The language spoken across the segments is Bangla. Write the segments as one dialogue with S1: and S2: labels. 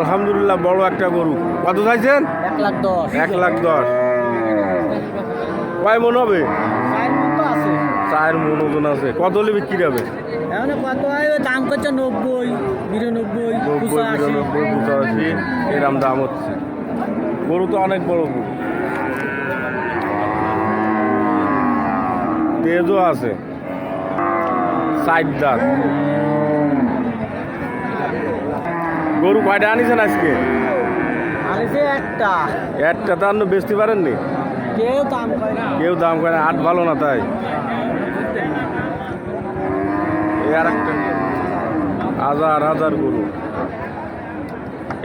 S1: আলহামদুলিল্লাহ বড় একটা গরু। কত চাইছেন?
S2: এক লাখ দশ।
S1: এক লাখ দশ। কয় মন হবে?
S2: চার মন আছে।
S1: ওজন আছে। কত হলে বিক্রি হবে?
S2: কত দাম করছে নব্বই বিরানব্বই
S1: নব্বই বিরানব্বই পঁচাশি। এরম দাম হচ্ছে। গরু তো অনেক বড় গরু। তেজও আছে। সাইড দাঁত। গরু কয়টা আনিছেন আজকে?
S2: আনিছে একটা।
S1: একটা তো আর বেচতে পারেননি?
S2: কেউ দাম করে না।
S1: কেউ দাম করে না, আট ভালো না তাই? আর একটা হাজার হাজার গরু।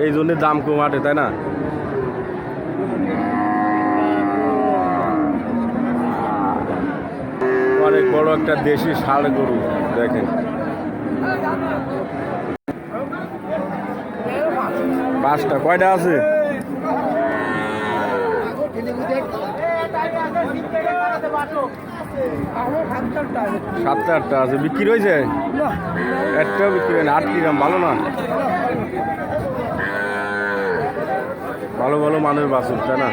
S1: এই জন্য দাম কম আটে তাই না? অনেক বড় একটা দেশি ষাড় গরু দেখেন। পাঁচটা, কয়টা আছে? সাতটা আটটা আছে, বিক্রি হয়েছে? একটাও বিক্রি হয় না আট কিরাম, ভালো না? ভালো ভালো মানের বাছুর, তাই না?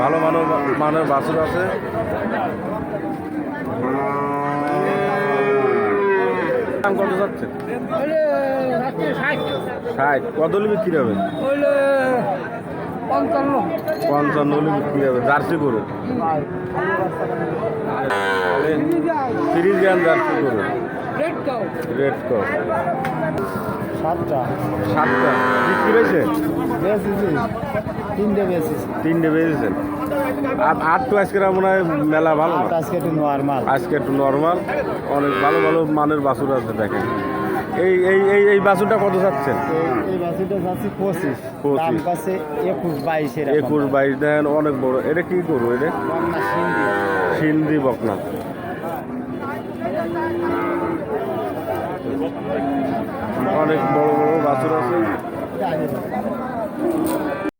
S1: ভালো মানের মানের বাছুর আছে। দাম কত যাচ্ছে? ষাট। কত হলে বিক্রি হবে?
S2: পঞ্চান্ন।
S1: পঞ্চান্ন হলে বিক্রি হবে। জার্সি গরু? তিরিশ গ্রাম জার্সি গরু। রেড কপ
S2: সাতটা।
S1: সাতটা। বিক্রি হয়েছে?
S2: তিনটে বেশিছি
S1: তিনটে বেজেছেন আর আট তো আজকে মনে হয় মেলা ভালো না?
S2: আজকে একটু নর্মাল
S1: আজকে একটু নর্মাল অনেক ভালো ভালো মানের বাছুর আছে দেখেন। এই এই এই এই বাছুরটা কত চাচ্ছেন?
S2: এই বাসিটা যাচ্ছে পঁচিশ।
S1: পঁচিশ।
S2: কাছে একুশ বাইশ
S1: একুশ বাইশ দেন অনেক বড়। এটা কি করব এটা? সিন্ধি। বকনা। অনেক বড় বড় বাছুর আছে।